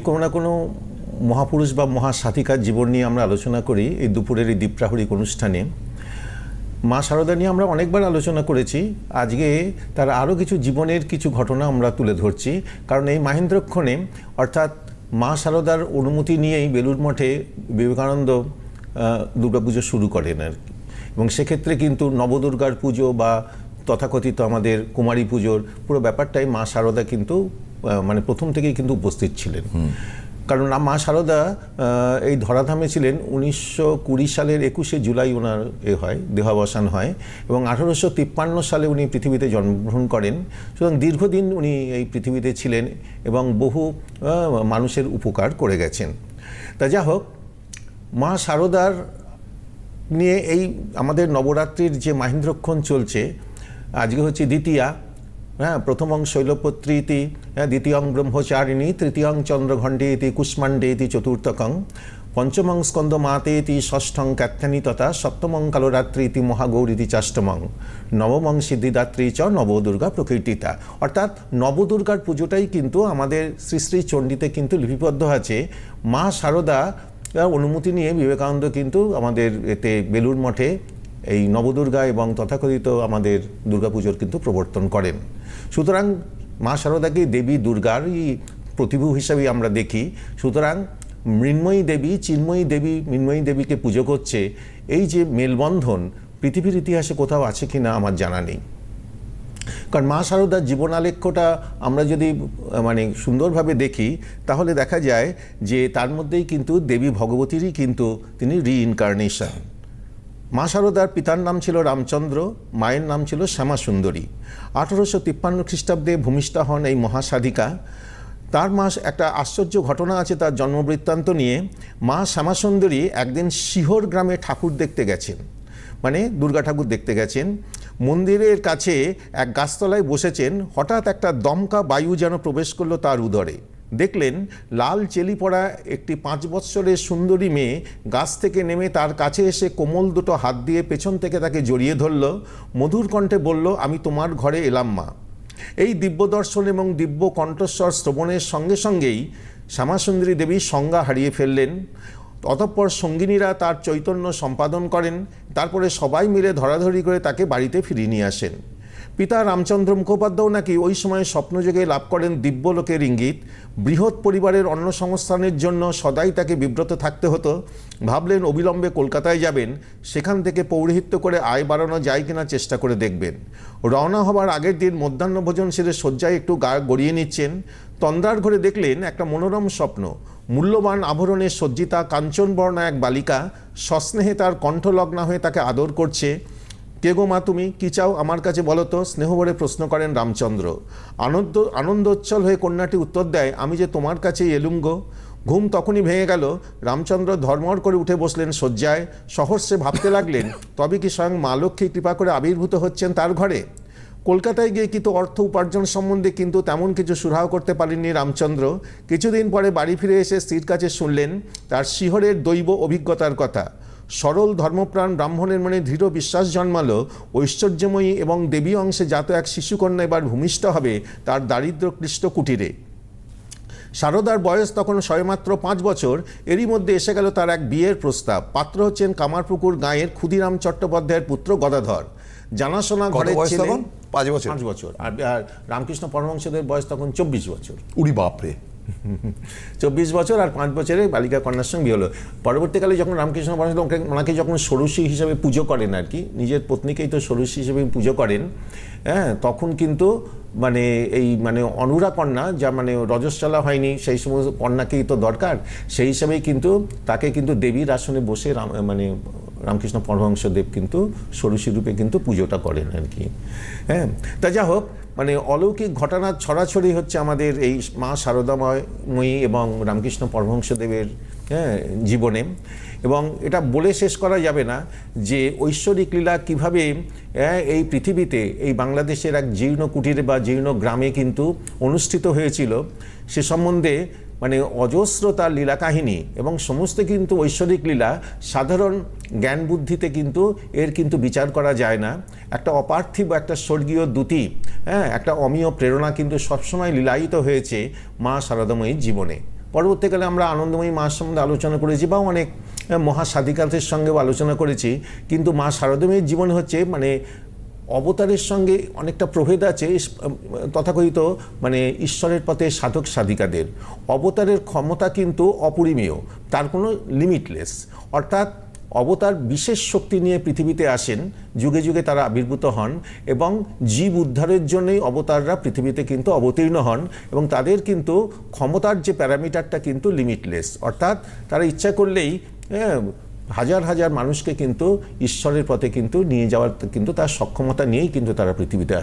কোনো না কোনো মহাপুরুষ বা মহা মহাসাধিকার জীবন নিয়ে আমরা আলোচনা করি, এই দুপুরের এই দীপ্রাহরিক অনুষ্ঠানে, মা শারদা নিয়ে আমরা অনেকবার আলোচনা করেছি। আজকে তার আরও কিছু জীবনের কিছু ঘটনা আমরা তুলে ধরছি। কারণ এই মাহেন্দ্রক্ষণে, অর্থাৎ মা শারদার অনুমতি নিয়েই বেলুর মঠে বিবেকানন্দ দুর্গাপুজো শুরু করেন আর কি। এবং সেক্ষেত্রে কিন্তু নবদুর্গার পুজো বা তথাকথিত আমাদের কুমারী পুজোর পুরো ব্যাপারটাই মা শারদা কিন্তু মানে প্রথম থেকেই কিন্তু উপস্থিত ছিলেন। কারণ মা শারদা এই ধরাধামে ছিলেন উনিশশো কুড়ি সালের একুশে জুলাই ওনার এ হয়, দেহাবসান হয় এবং আঠারোশো তিপ্পান্ন সালে উনি পৃথিবীতে জন্মগ্রহণ করেন। সুতরাং দীর্ঘদিন উনি এই পৃথিবীতে ছিলেন এবং বহু মানুষের উপকার করে গেছেন। তা যা হোক, মা শারদার নিয়ে এই আমাদের নবরাত্রির যে মাহেন্দ্রক্ষণ চলছে, আজকে হচ্ছে দ্বিতীয়া। হ্যাঁ প্রথমং ইতি হ্যাঁ দ্বিতীয়ং ব্রহ্মচারিণী, তৃতীয়ং ইতি কুষ্মাণ্ডে ইতি চতুর্থকং, পঞ্চমং স্কন্দ মাতে ইতি ষষ্ঠং ক্যাথ্যানি তথা সপ্তমং মহাগৌর ইতি চাষ্টমং, নবমং সিদ্ধিদাত্রী চ নবদুর্গা প্রকৃতিতা। অর্থাৎ নবদুর্গার পুজোটাই কিন্তু আমাদের শ্রী শ্রী চণ্ডীতে কিন্তু লিপিবদ্ধ আছে। মা শারদা অনুমতি নিয়ে বিবেকানন্দ কিন্তু আমাদের এতে বেলুর মঠে এই নবদুর্গা এবং তথাকথিত আমাদের দুর্গাপুজোর কিন্তু প্রবর্তন করেন। সুতরাং মা শারদাকে দেবী দুর্গারই প্রতিভু হিসাবে আমরা দেখি। সুতরাং মৃন্ময়ী দেবী, চিন্ময়ী দেবী, মৃন্ময়ী দেবীকে পুজো করছে, এই যে মেলবন্ধন পৃথিবীর ইতিহাসে কোথাও আছে কিনা আমার জানা নেই। কারণ মা শারদার জীবনালেখ্যটা আমরা যদি মানে সুন্দরভাবে দেখি, তাহলে দেখা যায় যে তার মধ্যেই কিন্তু দেবী ভগবতীরই কিন্তু তিনি রিইনকার্নেশন মা শারদার পিতার নাম ছিল রামচন্দ্র, মায়ের নাম ছিল শ্যামা সুন্দরী আঠারোশো তিপ্পান্ন খ্রিস্টাব্দে ভূমিষ্ঠা হন এই মহাসাধিকা। তার মাস একটা আশ্চর্য ঘটনা আছে তার জন্মবৃত্তান্ত নিয়ে। মা শ্যামাসুন্দরী একদিন শিহর গ্রামে ঠাকুর দেখতে গেছেন। মানে দুর্গা ঠাকুর দেখতে গেছেন। মন্দিরের কাছে এক গাছতলায় বসেছেন। হঠাৎ একটা দমকা বায়ু যেন প্রবেশ করল তার উদরে। দেখলেন লাল চেলি পড়া একটি পাঁচ বৎসরের সুন্দরী মেয়ে গাছ থেকে নেমে তার কাছে এসে কোমল দুটো হাত দিয়ে পেছন থেকে তাকে জড়িয়ে ধরল। মধুর কণ্ঠে বলল, আমি তোমার ঘরে এলাম মা। এই দিব্য দর্শন এবং দিব্য কণ্ঠস্বর শ্রবণের সঙ্গে সঙ্গেই শ্যামাসুন্দরী দেবী সংজ্ঞা হারিয়ে ফেললেন। অতঃপর সঙ্গিনীরা তার চৈতন্য সম্পাদন করেন। তারপরে সবাই মিলে ধরাধরি করে তাকে বাড়িতে ফিরিয়ে নিয়ে আসেন। পিতা রামচন্দ্র মুখোপাধ্যায় নাকি ওই সময় স্বপ্নযোগে লাভ করেন দিব্যলোকের ইঙ্গিত। বৃহৎ পরিবারের অন্ন সংস্থানের জন্য সদাই তাকে বিব্রত থাকতে হতো। ভাবলেন অবিলম্বে কলকাতায় যাবেন, সেখান থেকে পৌরোহিত্য করে আয় বাড়ানো যায় কিনা চেষ্টা করে দেখবেন। রওনা হবার আগের দিন মধ্যাহ্ন ভোজন সেরে শয্যায় একটু গা গড়িয়ে নিচ্ছেন। তন্দ্রার ঘরে দেখলেন একটা মনোরম স্বপ্ন। মূল্যবান আভরণে সজ্জিতা কাঞ্চনবর্ণা এক বালিকা, সস্নেহে তার কণ্ঠলগ্না হয়ে তাকে আদর করছে। কে গো মা তুমি? কি চাও? আমার কাছে বলো তো। স্নেহভরে প্রশ্ন করেন রামচন্দ্র। আনন্দ, আনন্দোচ্ছল হয়ে কন্যাটি উত্তর দেয়, আমি যে তোমার কাছেই এলুম গো। ঘুম তখনই ভেঙে গেল। রামচন্দ্র ধর্মর করে উঠে বসলেন শয্যায়। সহস্রে ভাবতে লাগলেন, তবে কি স্বয়ং মা লক্ষ্মী কৃপা করে আবির্ভূত হচ্ছেন তার ঘরে? কলকাতায় গিয়ে কিন্তু অর্থ উপার্জন সম্বন্ধে কিন্তু তেমন কিছু সুরাহ করতে পারেননি রামচন্দ্র। কিছুদিন পরে বাড়ি ফিরে এসে স্ত্রীর কাছে শুনলেন, তার শিহরের দৈব অভিজ্ঞতার কথা। সরল ধর্মপ্রাণ ব্রাহ্মণের মনে দৃঢ় বিশ্বাস জন্মালো। ঐশ্বর্যময়ী এবং দেবী অংশে জাত এক শিশুকন্যা এবার ভূমিষ্ঠ হবে তার দারিদ্র ক্লিষ্ট কুটিরে। শারদার বয়স তখন সবেমাত্র পাঁচ বছর। এরই মধ্যে এসে গেল তার এক বিয়ের প্রস্তাব। পাত্র হচ্ছেন কামারপুকুর গাঁয়ের ক্ষুদিরাম চট্টোপাধ্যায়ের পুত্র গদাধর। জানাশোনা তখন? পাঁচ বছর? পাঁচ বছর। আর আর রামকৃষ্ণ পরমহংসদের বয়স তখন চব্বিশ বছর। উড়ি বাপরে। চব্বিশ বছর আর পাঁচ বছরে বালিকা কন্যার সঙ্গে হলো। পরবর্তীকালে যখন রামকৃষ্ণ পরমহংস ওকে- ওনাকে যখন ষোড়শী হিসেবে পুজো করেন আর কি, নিজের পত্নীকেই তো ষোড়শী হিসেবে পুজো করেন হ্যাঁ তখন কিন্তু মানে এই মানে অনুরা কন্যা যা মানে রজস্বলা হয়নি, সেই সমস্ত কন্যাকেই তো দরকার, সেই হিসাবেই কিন্তু তাকে কিন্তু দেবীর আসনে বসে মানে রামকৃষ্ণ পরমহংসদেব কিন্তু ষোড়শী রূপে কিন্তু পুজোটা করেন আর কি হ্যাঁ। তা যা হোক মানে অলৌকিক ঘটনার ছড়াছড়ি হচ্ছে আমাদের এই মা শারদাময়ী এবং রামকৃষ্ণ পরমহংসদেবের হ্যাঁ জীবনে। এবং এটা বলে শেষ করা যাবে না যে ঐশ্বরিক লীলা কীভাবে হ্যাঁ, এই পৃথিবীতে এই বাংলাদেশের এক জীর্ণ কুটিরে বা জীর্ণ গ্রামে কিন্তু অনুষ্ঠিত হয়েছিল। সে সম্বন্ধে মানে অজস্র তার লীলা কাহিনী এবং সমস্ত কিন্তু ঐশ্বরিক লীলা সাধারণ জ্ঞান বুদ্ধিতে কিন্তু এর কিন্তু বিচার করা যায় না। একটা অপার্থিব একটা স্বর্গীয় দ্যুতি হ্যাঁ একটা অমীয় প্রেরণা কিন্তু সবসময় লীলায়িত হয়েছে মা শারদাময়ীর জীবনে। পরবর্তীকালে আমরা আনন্দময়ী মার সম্বন্ধে আলোচনা করেছি বা অনেক আহ, মহাসাধিকারদের সঙ্গেও আলোচনা করেছি। কিন্তু মা শারদাময়ীর জীবন হচ্ছে মানে অবতারের সঙ্গে অনেকটা প্রভেদ আছে তথাকথিত মানে ঈশ্বরের পথে সাধক সাধিকাদের। অবতারের ক্ষমতা কিন্তু অপরিমেয় তার কোনো লিমিটলেস অর্থাৎ অবতার বিশেষ শক্তি নিয়ে পৃথিবীতে আসেন যুগে যুগে তারা আবির্ভূত হন এবং জীব উদ্ধারের জন্যই অবতাররা পৃথিবীতে কিন্তু অবতীর্ণ হন এবং তাদের কিন্তু ক্ষমতার যে প্যারামিটারটা কিন্তু লিমিটলেস অর্থাৎ তারা ইচ্ছা করলেই হ্যাঁ, হাজার হাজার মানুষকে কিন্তু ঈশ্বরের পথে কিন্তু নিয়ে যাওয়ার কিন্তু তার সক্ষমতা নিয়েই কিন্তু তারা পৃথিবীতে